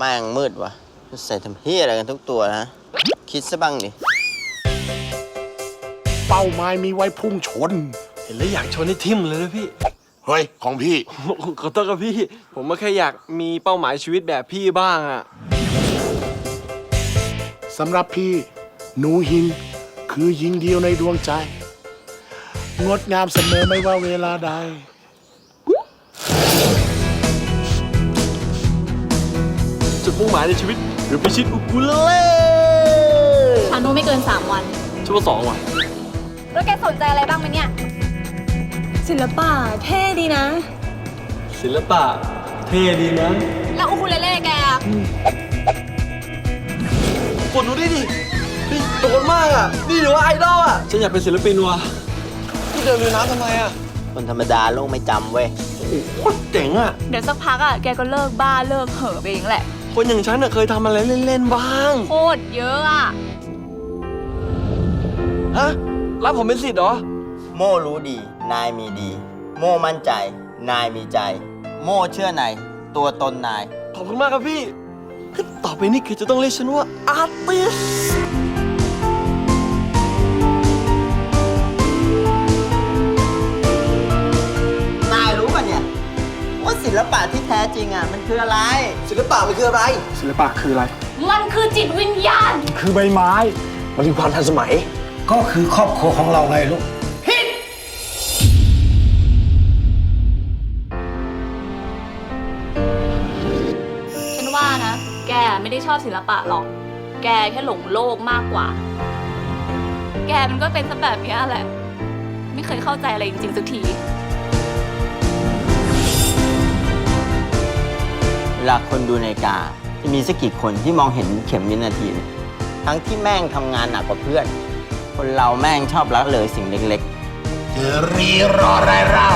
แม่งมืดว่ะใส่ทำเฮียอะไรกันทุกตัวนะ คิดซะบ้างดิ เป้าหมายมีไว้พุ่งชน เห็นแล้วอยากชนให้ทิ่มเลยนะพี่ เฮ้ย ของพี่ ขอโทษครับพี่ ผมก็แค่อยากมีเป้าหมายชีวิตแบบพี่บ้างอะสำหรับพี่ หนูหิน คือหญิงเดียวในดวงใจ งดงามเสมอไม่ว่าเวลาใด งหมายในชีวิต หรือพิชิตอุกุเลเล่ชานุไม่เกิน 3 วัน ชั่วโมงสองว่ะแล้วแกสนใจอะไรบ้างไหมเนี่ย ศิลปะเท่ดีนะ ศิลปะเท่ดีนะแล้วอูคูเลเล่แกอะกดดูดิดินี่โดนมากอะ นี่หรือว่าไอดอลอะ ฉันอยากเป็นศิลปินว่ะพี่เดินลุยน้ำทำไมอะคนธรรมดาโลกไม่จำเว้ย โอ้โหโคตรเจ๋งอะ เดี๋ยวสักพักอะแกก็เลิกบ้าเลิกเห่อะไปเองแหละ คนอย่างฉันน่ะเคยทำอะไรเล่นๆบ้าง โคตรเยอะอะฮะ รับผมเป็นสิทธิ์เหรอ โม่รู้ดี นายมีดี โม่มั่นใจ นายมีใจ โม่เชื่อนายตัวตนนาย ขอบคุณมากครับพี่คือต่อไปนี้คือจะต้องเรียกฉันว่าอาร์ติส ลปะที่แท้จริงอะมันคืออะไร ศิลปะมันคืออะไร ศิลปะคืออะไร มันคือจิตวิญญาณ คือใบไม้ มันคือความทันสมัย ก็คือครอบครัวของเราไงลูกฉันว่านะ แกไม่ได้ชอบศิลปะหรอก แกแค่หลงโลกมากกว่า แกมันก็เป็นซะแบบเนี้ยแหละ ไม่เคยเข้าใจอะไรจริงๆสักที ลาคนดูนาฬิกา จะมีสักกี่คนที่มองเห็นเข็มวินาทีเนี่ยทั้งที่แม่งทำงานหนักกว่าเพื่อน คนเราแม่งชอบละเลยสิ่งเล็กจะรีรออะไรเรา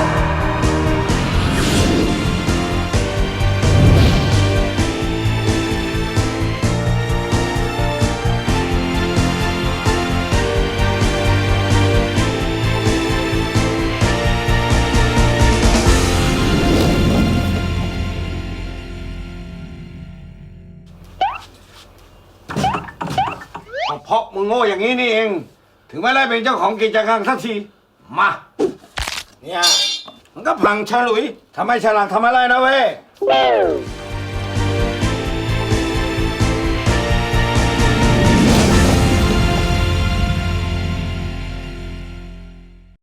ราะมึงโง่อย่างนี้นี่เอง ถึงไม่ได้เป็นเจ้าของกิจการสักทีมาเนี่ยมันก็พังฉลุยทำไมฉลาดทำอะไรนะเว้ย